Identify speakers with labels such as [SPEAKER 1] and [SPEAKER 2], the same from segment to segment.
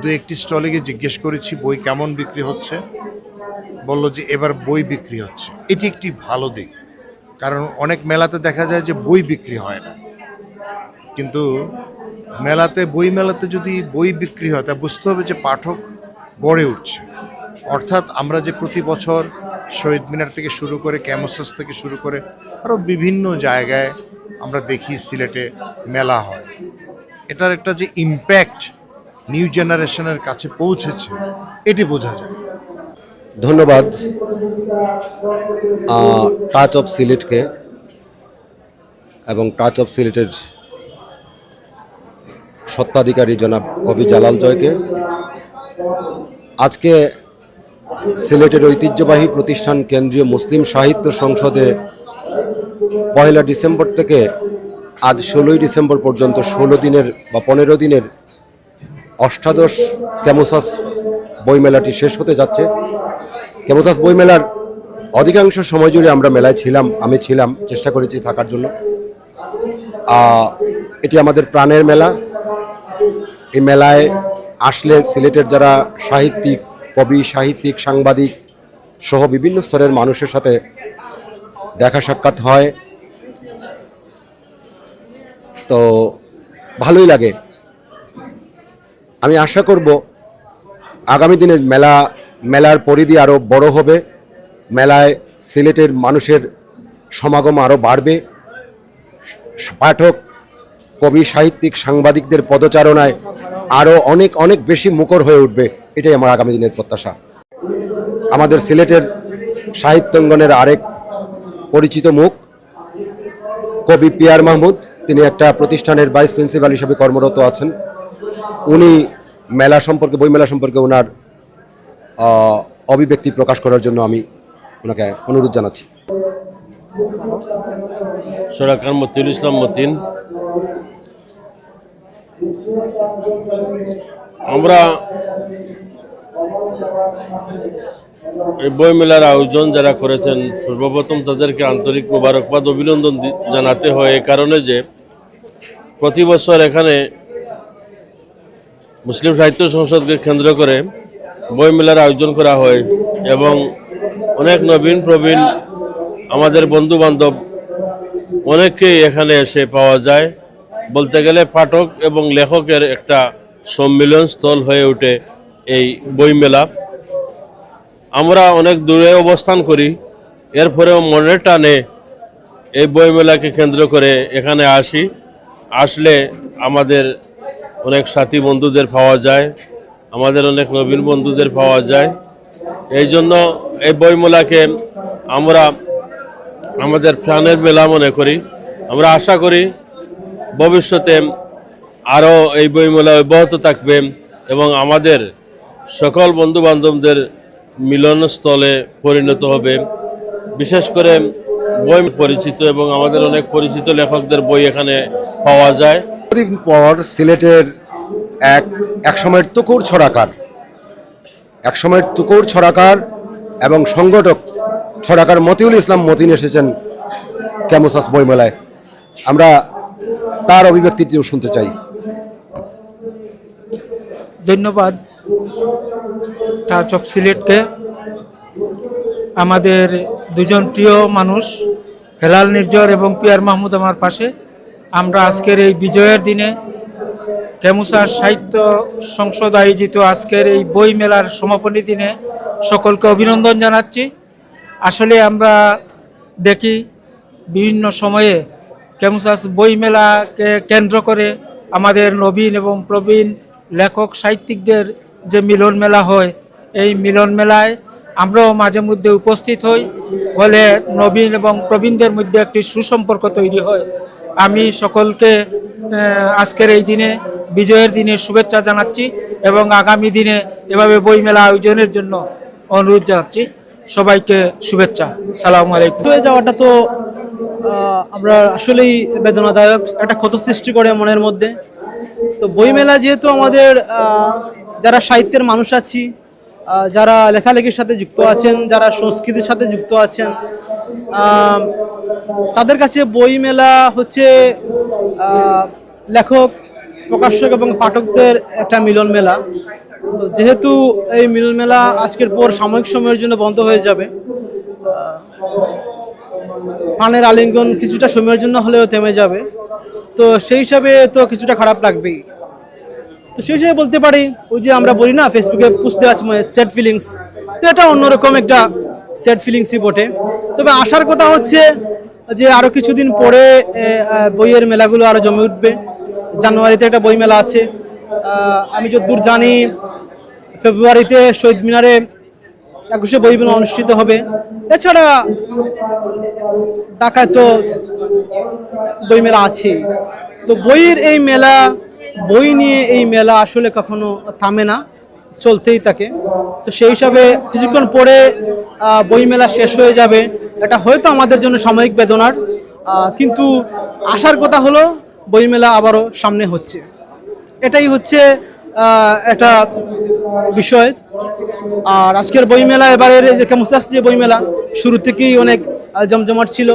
[SPEAKER 1] দু একটি স্টলে গিয়ে জিজ্ঞেস করেছি, বই কেমন বিক্রি হচ্ছে? বলল যে, এবার বই বিক্রি হচ্ছে। এটি একটি ভালো দিক, কারণ অনেক মেলাতে দেখা যায় যে বই বিক্রি হয় না। কিন্তু মেলাতে, বই মেলাতে যদি বই বিক্রি হয়, তা বুঝতে হবে যে পাঠক গড়ে উঠছে। অর্থাৎ আমরা যে প্রতি বছর শহীদ মিনার থেকে শুরু করে ক্যামোসাস থেকে শুরু করে আরও বিভিন্ন জায়গায় আমরা দেখি সিলেটে মেলা হয়। এটার একটা যে ইম্প্যাক্ট নিউ জেনারেশনের কাছে পৌঁছেছে, এটি বোঝা যায়।
[SPEAKER 2] ধন্যবাদ টাচ অফ সিলেটকে এবং টাচ অফ সিলেটের সত্ত্বাধিকারী জনাব কবি জালাল জয়কে। আজকে সিলেটের ঐতিহ্যবাহী প্রতিষ্ঠান কেন্দ্রীয় মুসলিম সাহিত্য সংসদে পয়লা ডিসেম্বর থেকে আজ ষোলোই ডিসেম্বর পর্যন্ত ষোলো দিনের বা পনেরো দিনের অষ্টাদশ ক্যামোসাস বইমেলাটি শেষ হতে যাচ্ছে। ক্যামোসাস বইমেলার অধিকাংশ সময় জুড়ে আমরা মেলায় ছিলাম, আমি ছিলাম, চেষ্টা করেছি থাকার জন্য। এটি আমাদের প্রাণের মেলা। এই মেলায় আসলে সিলেটের যারা সাহিত্যিক, কবি, সাহিত্যিক, সাংবাদিক সহ বিভিন্ন স্তরের মানুষের সাথে দেখা সাক্ষাৎ হয়। তো ভালোই লাগে। আমি আশা করব আগামী দিনে মেলা, মেলার পরিধি আরও বড় হবে। মেলায় সিলেটের মানুষের সমাগম আরও বাড়বে। পাঠক, কবি, সাহিত্যিক, সাংবাদিকদের পদচারণায় আরও অনেক অনেক বেশি মুখর হয়ে উঠবে। এটাই আমার আগামী দিনের প্রত্যাশা। আমাদের সিলেটের সাহিত্যাঙ্গনের আরেক পরিচিত মুখ, কবি পিয়ার মাহমুদ। তিনি একটা প্রতিষ্ঠানের ভাইস প্রিন্সিপাল হিসেবে কর্মরত আছেন। উনি মেলা সম্পর্কে বইমেলা সম্পর্কে ওনার অভিব্যক্তি প্রকাশ করার জন্য আমি ওনাকে অনুরোধ জানাচ্ছি।
[SPEAKER 3] ইসলাম মতিন আমরা এই বই মেলার আয়োজন যারা করেছেন, সর্বপ্রথম তাদেরকে আন্তরিক মোবারকবাদ, অভিনন্দন জানাতে হয় এই কারণে যে প্রতি বছর এখানে মুসলিম সাহিত্য সংসদকে কেন্দ্র করে বই মেলার আয়োজন করা হয় এবং অনেক নবীন প্রবীণ আমাদের বন্ধু বান্ধব অনেককেই এখানে এসে পাওয়া যায়। বলতে গেলে পাঠক এবং লেখকের একটা সম্মিলন স্থল হয়ে ওঠে এই বইমেলা। আমরা অনেক দূরে অবস্থান করি, এরপরেও মনের টানে এই বইমেলাকে কেন্দ্র করে এখানে আসি। আসলে আমাদের অনেক সাথী বন্ধুদের পাওয়া যায়, আমাদের অনেক নবীন বন্ধুদের পাওয়া যায়। এই জন্য এই বইমেলাকে আমরা আমাদের প্রাণের মেলা মনে করি। আমরা আশা করি ভবিষ্যতে আরও এই বইমেলা অব্যাহত থাকবে এবং আমাদের সকল বন্ধু বান্ধবদের মিলনস্থলে পরিণত হবে। বিশেষ করে বই পরিচিত এবং আমাদের অনেক পরিচিত লেখকদের বই এখানে পাওয়া যায়।
[SPEAKER 2] দিন পর সিলেটের এক এক সময়ের তুকুর ছড়াকার। এক সময়ের তুকুর ছড়াকার এবং সংগঠক ছড়াকার মতিউল ইসলাম মতিন এসেছেন ক্যামোসাস বইমেলায়। আমরা তার অভিব্যক্তিটিও শুনতে চাই।
[SPEAKER 4] ধন্যবাদ টাচ অফ সিলেটকে। আমাদের দুজন প্রিয় মানুষ, হেলাল নির্জর এবং পিয়ার মাহমুদ আমার পাশে। আমরা আজকের এই বিজয়ের দিনে কেমুসার সাহিত্য সংসদ আয়োজিত আজকের এই বই মেলার সমাপনী দিনে সকলকে অভিনন্দন জানাচ্ছি। আসলে আমরা দেখি বিভিন্ন সময়ে কেমুসাস বই মেলাকে কেন্দ্র করে আমাদের নবীন এবং প্রবীণ লেখক সাহিত্যিকদের যে মিলন মেলা হয়, এই মিলন মেলায় আমরাও মাঝে মধ্যে উপস্থিত হই। ফলে নবীন এবং প্রবীণদের মধ্যে একটি সুসম্পর্ক তৈরি হয়। আমি সকলকে আজকের এই দিনে, বিজয়ের দিনে শুভেচ্ছা জানাচ্ছি এবং আগামী দিনে এভাবে বইমেলা আয়োজনের জন্য অনুরোধ জানাচ্ছি। সবাইকে শুভেচ্ছা। সালামু আলাইকুম।
[SPEAKER 5] হয়ে যাওয়াটা তো আমরা আসলেই বেদনাদায়ক, একটা ক্ষত সৃষ্টি করে মনের মধ্যে। তো বইমেলা যেহেতু আমাদের যারা সাহিত্যের মানুষ আছি যারা লেখালেখির সাথে যুক্ত আছেন, যারা সংস্কৃতির সাথে যুক্ত আছেন তাদের কাছে বইমেলা হচ্ছে লেখক, প্রকাশক এবং পাঠকদের একটা মিলন মেলা তো যেহেতু এই মিলন মেলা আজকের পর সাময়িক সময়ের জন্য বন্ধ হয়ে যাবে পানের আলিঙ্গন কিছুটা সময়ের জন্য হলেও থেমে যাবে। তো সেই হিসাবে তো কিছুটা খারাপ লাগবেই। তো সেই হিসেবে বলতে পারি, ওই যে আমরা বলি না ফেসবুকে পুষতে আছে মানে স্যাড ফিলিংস তো এটা অন্যরকম একটা স্যাড ফিলিংসই বটে। তবে আসার কথা হচ্ছে যে আরও কিছুদিন পরে বইয়ের মেলাগুলো আরও জমে উঠবে। জানুয়ারিতে একটা বই মেলা আছে আমি যতদূর জানি, ফেব্রুয়ারিতে শহীদ মিনারে একুশে বই মেলা অনুষ্ঠিত হবে। এছাড়া ঢাকায় তো বই মেলা আছে তো বইয়ের এই মেলা বই নিয়ে এই মেলা আসলে কখনো থামে না, চলতেই থাকে। তো সেই হিসাবে কিছুক্ষণ পরে বই মেলা শেষ হয়ে যাবে। এটা হয়তো আমাদের জন্য সাময়িক বেদনার কিন্তু আসার কথা হলো বই মেলা আবারও সামনে হচ্ছে। এটাই হচ্ছে একটা বিষয়। আর আজকের বইমেলা এবারের যে কেমুসাস যে বইমেলা শুরু থেকেই অনেক জমজমাট ছিল।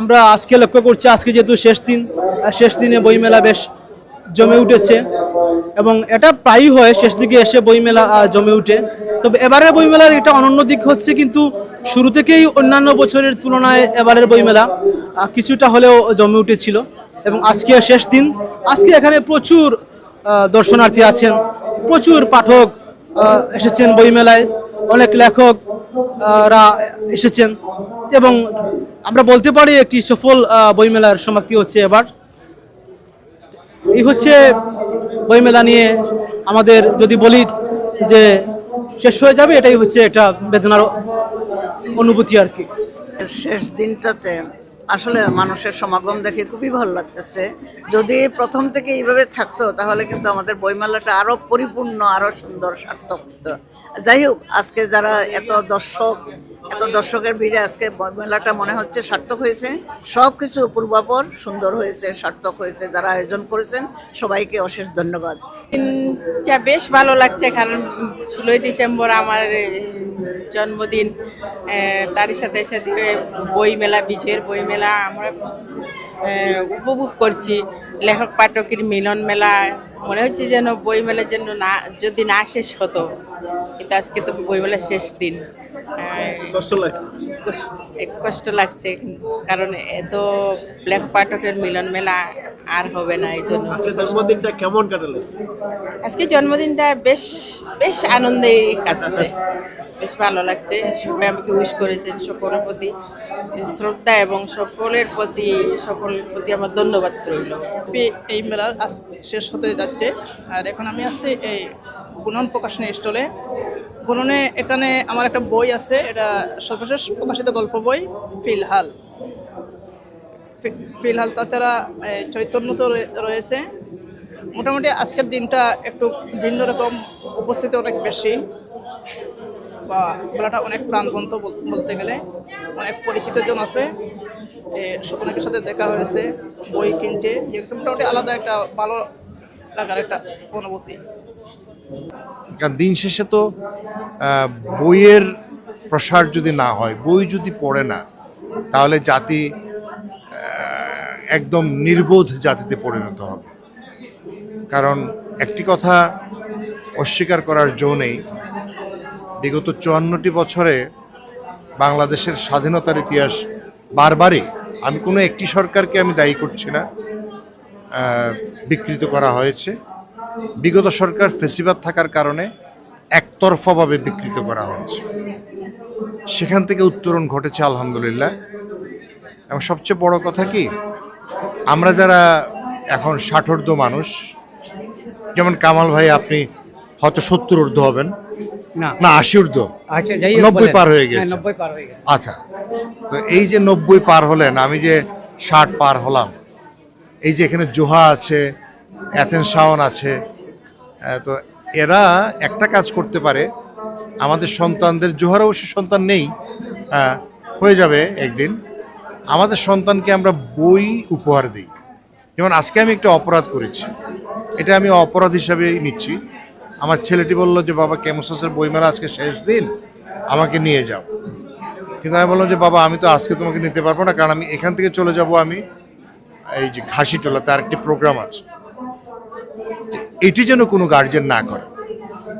[SPEAKER 5] আমরা আজকে লক্ষ্য করছি, আজকে যেহেতু শেষ দিন শেষ দিনে বইমেলা বেশ জমে উঠেছে এবং এটা প্রায়ই হয়, শেষ দিকে এসে বইমেলা জমে উঠে। তবে এবারের বইমেলার এটা অনন্য দিক হচ্ছে কিন্তু শুরু থেকেই অন্যান্য বছরের তুলনায় এবারের বইমেলা কিছুটা হলেও জমে উঠেছিল। এবং আজকে শেষ দিন, আজকে এখানে প্রচুর দর্শনার্থী আছেন, প্রচুর পাঠক এসেছেন বইমেলায়, অনেক লেখক রা এসেছেন। এবং আমরা বলতে পারি একটি সফল বইমেলার সমাপ্তি হচ্ছে এবার। এই হচ্ছে বইমেলা নিয়ে আমাদের যদি বলি যে শেষ হয়ে যাবে, এটাই হচ্ছে একটা বেদনার অনুভূতি আর কি।
[SPEAKER 6] শেষ দিনটাতে আসলে মানুষের সমাগম দেখে খুবই ভালো লাগতেছে। যদি প্রথম থেকে এইভাবে থাকতো, তাহলে কিন্তু আমাদের বইমেলাটা আরও পরিপূর্ণ, আরও সুন্দর, সার্থক হতো। যাই হোক, আজকে যারা এত দর্শক এত দর্শকের ভিড়ে আজকে বইমেলাটা মনে হচ্ছে সার্থক হয়েছে। সব কিছু পূর্বাপর সুন্দর হয়েছে সার্থক হয়েছে যারা আয়োজন করেছেন সবাইকে অশেষ ধন্যবাদ।
[SPEAKER 7] বেশ ভালো লাগছে কারণ ষোলোই ডিসেম্বর আমার জন্মদিন এ, তারই সাথে সাথে বই মেলা বিজয়ের বই মেলা আমরা উপভোগ করছি। লেখক পাঠকের মিলন মেলা মনে হচ্ছে যেন বই মেলার জন্য না যদি না শেষ হতো কিন্তু আজকে তো বই মেলার শেষ দিন। কষ্ট লাগছে? কষ্ট লাগছে কারণ এত লেখক পাঠকের মিলন মেলা আর হবে না এই জন্য।
[SPEAKER 8] জন্মদিনটা কেমন কাটালে?
[SPEAKER 7] আজকে জন্মদিনটা বেশ বেশ আনন্দে কাটছে। বেশ ভালো লাগছে। সবাই আমাকে উইশ করেছেন সকলের প্রতি শ্রদ্ধা এবং সকলের প্রতি সকলের প্রতি আমার ধন্যবাদ রইল।
[SPEAKER 9] এই মেলার আজ শেষ হতে যাচ্ছে। আর এখন আমি আছি এই বুনন প্রকাশনী স্টলে। বুননে এখানে আমার একটা বই আছে, এটা সর্বশেষ প্রকাশিত গল্প বই, ফিলহাল। ফিলহাল তাছাড়া চৈতন্য তো রয়ে- রয়েছে। মোটামুটি আজকের দিনটা একটু ভিন্ন রকম, উপস্থিতি অনেক বেশি বা মেলাটা অনেক প্রাণবন্ত বলতে গেলে। অনেক পরিচিত জন আছে অনেকের সাথে দেখা হয়েছে, বই কিনছে মোটামুটি আলাদা একটা ভালো লাগার একটা অনুভূতি।
[SPEAKER 1] কারণ দিন শেষে তো বইয়ের প্রসার যদি না হয়, বই যদি পড়ে না, তাহলে জাতি একদম নির্বোধ জাতিতে পরিণত হবে। কারণ একটি কথা অস্বীকার করার জো নেই, বিগত চুয়ান্নটি বছরে বাংলাদেশের স্বাধীনতার ইতিহাস বারবারই আমি কোনো একটি সরকারকে আমি দায়ী করছি না বিকৃত করা হয়েছে। বিগত সরকার ফেসিবাদ থাকার কারণে একতরফাভাবে বিকৃত করা হয়েছে। সেখান থেকে উত্তরণ ঘটেছে আলহামদুলিল্লাহ। এবং সবচেয়ে বড় কথা কি আমরা যারা এখন ষাটোর্ধ মানুষ যেমন কামাল ভাই আপনি হয়তো সত্তর ঊর্ধ্ব হবেন।
[SPEAKER 4] না।
[SPEAKER 1] আশি ঊর্ধ্ব
[SPEAKER 4] আচ্ছা
[SPEAKER 1] হয়ে
[SPEAKER 4] নব্বই পার হয়ে গেছে।
[SPEAKER 1] আচ্ছা তো এই যে নব্বই পার হলেন আমি যে ষাট পার হলাম এই যে এখানে জোহা আছে অ্যাথেন শাওন আছে। তো এরা একটা কাজ করতে পারে। আমাদের সন্তানদের, জোহার অবশ্য সন্তান নেই হয়ে যাবে একদিন। আমাদের সন্তানকে আমরা বই উপহার দিই। যেমন আজকে আমি একটা অপরাধ করেছি। এটা আমি অপরাধ হিসাবেই নিচ্ছি। আমার ছেলেটি বলল যে, বাবা, কেমোসাসের বইমেলা আজকে শেষ দিন, আমাকে নিয়ে যাও। কিন্তু আমি বললাম যে, বাবা, আমি তো আজকে তোমাকে নিতে পারব না, কারণ আমি এখান থেকে চলে যাব আমি। এই যে ঘাসিটোলা, তার একটি প্রোগ্রাম আছে। এটি যেন কোনো গার্জেন না করে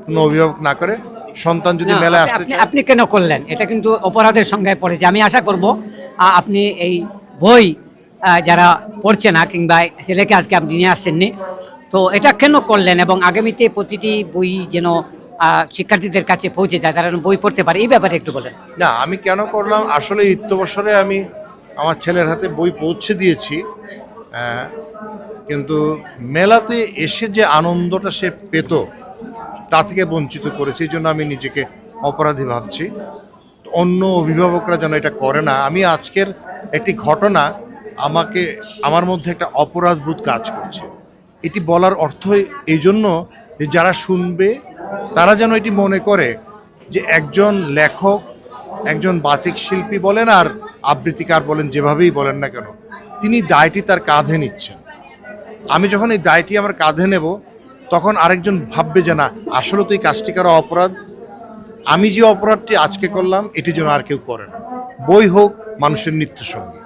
[SPEAKER 1] কোনো অভিভাবক না করে সন্তান যদি মেলায়
[SPEAKER 10] আপনি-
[SPEAKER 1] আসতে
[SPEAKER 10] আপনি কেন করলেন? এটা কিন্তু অপরাধের সঙ্গে পড়েছে। আমি আশা করব আপনি এই বই যারা পড়ছে না কিংবা ছেলেকে আজকে আপনি নিয়ে আসছেননি তো এটা কেন করলেন এবং আগামীতে প্রতিটি বই যেন শিক্ষার্থীদের কাছে পৌঁছে যায় তারা যেন বই পড়তে পারে এই ব্যাপারে একটু বলেন।
[SPEAKER 1] না আমি কেন করলাম? আসলে ইত্যবসরে আমি আমার ছেলের হাতে বই পৌঁছে দিয়েছি কিন্তু মেলাতে এসে যে আনন্দটা সে পেত, তা থেকে বঞ্চিত করেছে, এই জন্য আমি নিজেকে অপরাধী ভাবছি। অন্য অভিভাবকরা যেন এটা করে না। আমি আজকের একটি ঘটনা আমাকে, আমার মধ্যে একটা অপরাধবোধ কাজ করছে। এটি বলার অর্থ এই জন্য যে যারা শুনবে, তারা যেন এটি মনে করে যে একজন লেখক, একজন বাচিক শিল্পী বলেন আর আবৃত্তিকার বলেন, যেভাবেই বলেন না কেন, তিনি দায়টি তার কাঁধে নিচ্ছেন। আমি যখন এই দায়টি আমার কাঁধে নেব, তখন আরেকজন ভাববে যে না, আসলে তো এই কাজটি করা অপরাধ। আমি যে অপরাধটি আজকে করলাম, এটি যেন আর কেউ করে না। বই হোক, মানুষের নিত্যসঙ্গী।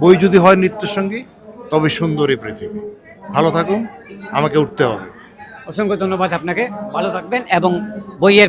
[SPEAKER 1] বই যদি হয় নিত্যসঙ্গী, তবে সুন্দরী পৃথিবী। ভালো থাকুন, আমাকে উঠতে হবে।
[SPEAKER 10] অসংখ্য ধন্যবাদ আপনাকে। ভালো থাকবেন এবং বইয়ের